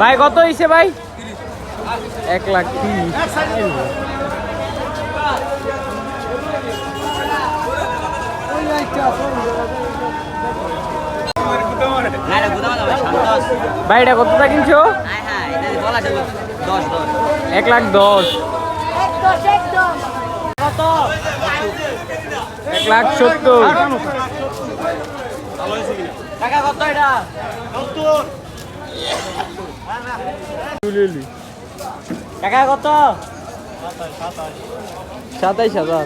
ভাই, কত হয়েছে ভাই? এক লাখ ভাই, এটা কতটা কিনছো? এক লাখ দশ। এক লাখ সত্তর। কাকা কত সাতাইশ হাজার।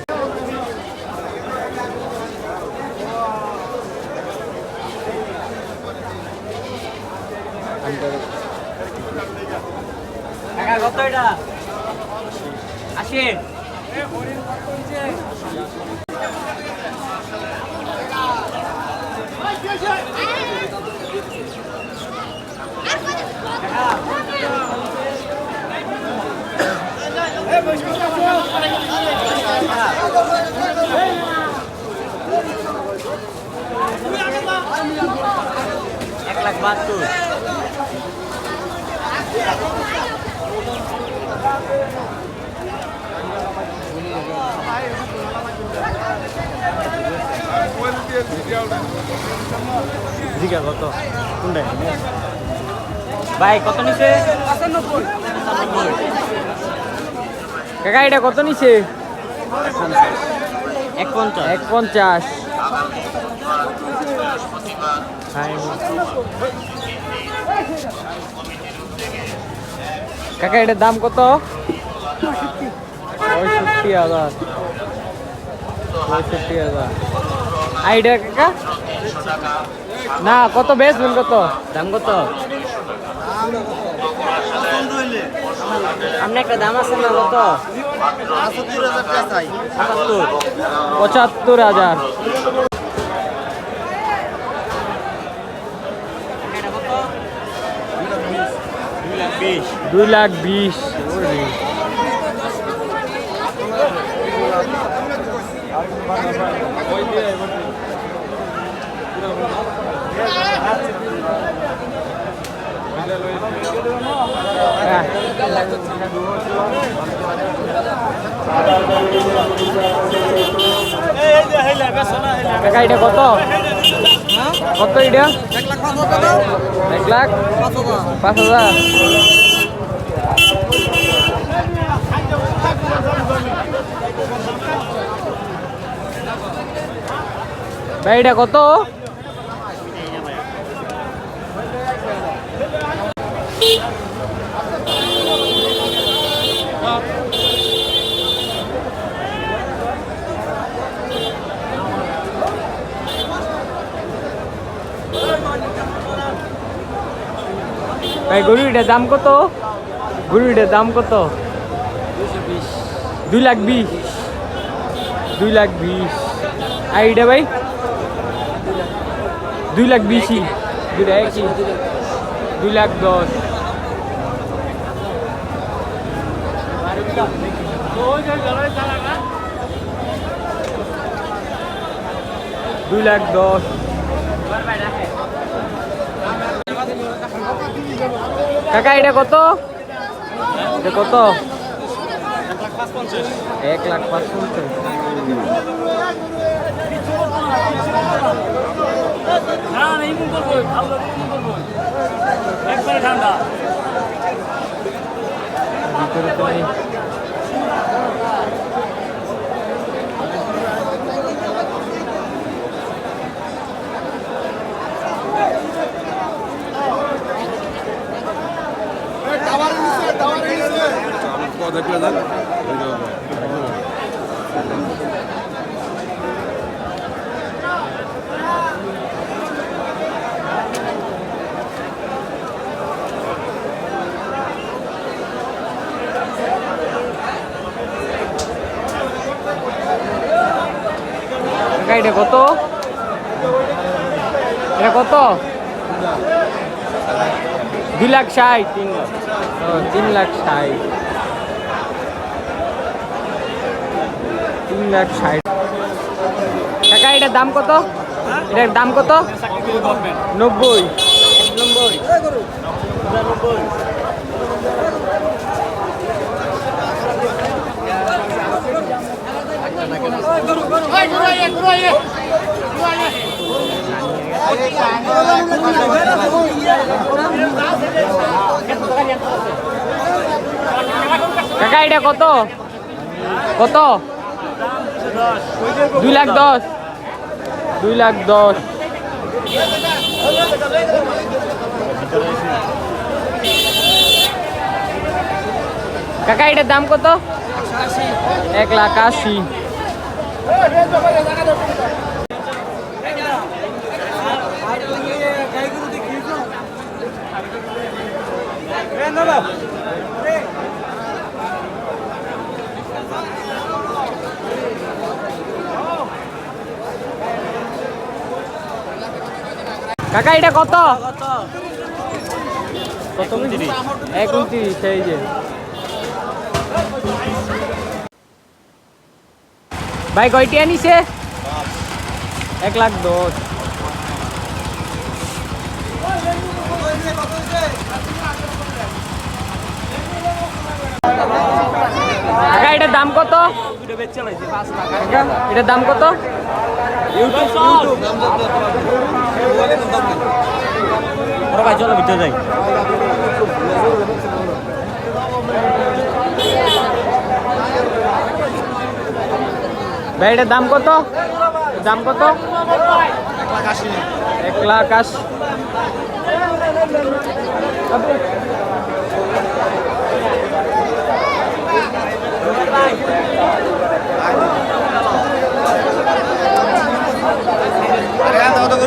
কাকা কত এটা? আশি। এক লাখ বাহাত্তর। জিগা কত? কোনটা ভাই কত নিছে? কাকা এটা কত নিছে? এক পঞ্চাশ এক পঞ্চাশ কাকা এটার দাম কত? পঁয়ষট্টি হাজার। পঁয়ষট্টি হাজার। আইডিয়া কাকা? না কত বেচবেন কত? দাম কত? আপনি একটা দাম আছে না কত? পঁচাত্তর হাজার। দুই লাখ বিশ। কাকা এটা কত? কত এটা? এক লাখ? পাঁচ হাজার। ভাই কত? ভাই গরুটার দাম কত? গরুটার দাম কত? দুই লাখ বিশ। দুই লাখ বিশ। আর এটা ভাই? দুই লাখ বিশই। দুইটা একই। দুই লাখ দশ। দুই লাখ দশ। কাকা এটা কত? এটা কত? এক লাখ পাঁচ পঞ্চাশ ভিতরে এটা কত? এটা কত? দুই লাখ ষাট, তিন লাখ। তিন লাখ ষাট। তিন লাখ ষাট। কাকা, এটার দাম কত? এটার দাম কত? নব্বই। নব্বই কাকা, এটা কত? কত? দুই লাখ দশ। দুই লাখ দশ। কাকা, এটার দাম কত? এক লাখ আশি। কাকা এটা কত? কত এক উনত্রিশ এই যে। ভাই কয়টি আনিছে? এক লাখ দশ। কাকা এটার দাম কত? এটার দাম কত? ভাই, চলো ভিতরে যাই। ভাই, এটার দাম কত? দাম কত? এক লাখ আশি।